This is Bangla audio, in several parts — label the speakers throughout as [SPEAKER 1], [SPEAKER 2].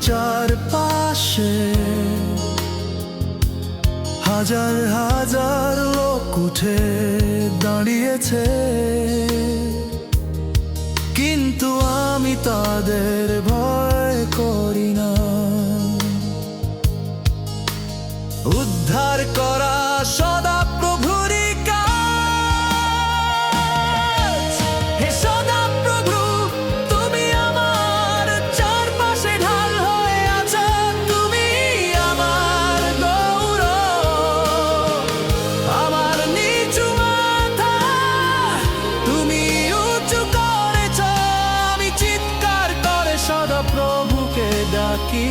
[SPEAKER 1] চারপাশে হাজার হাজার লোক উঠে দাঁড়িয়েছে। কিন্তু আমি তাদের ভয় করি না। উদ্ধার করা সদা তুমি উঁচু করেছ, আমি চিৎকার করে সদা ডাকি।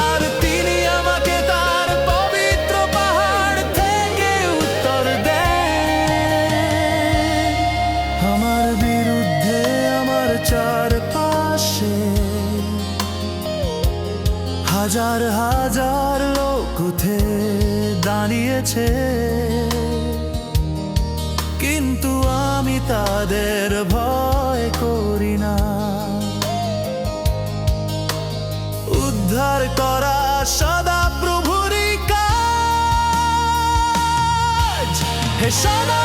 [SPEAKER 1] আর তিনি আমাকে তার পবিত্র পাহাড় থেকে উত্তর দেন। আমার বিরুদ্ধে আমার চারপাশে হাজার হাজার লোক উঠে দাঁড়িয়েছে। তাদের ভয় করি না। উদ্ধার করা সদা প্রভুরই কাজ। হে সদা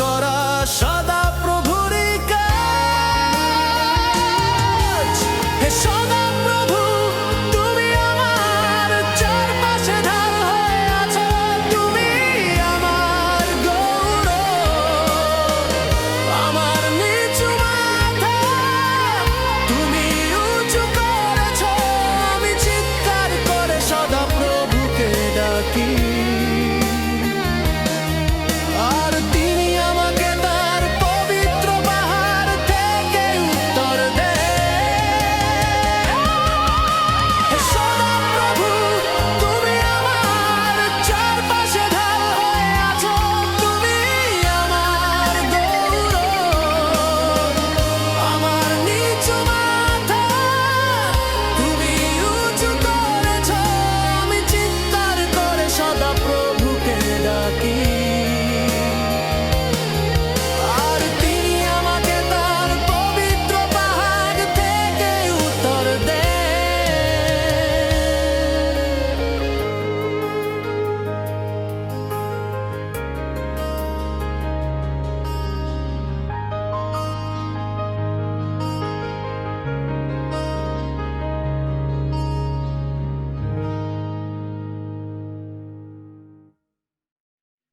[SPEAKER 1] করা সদা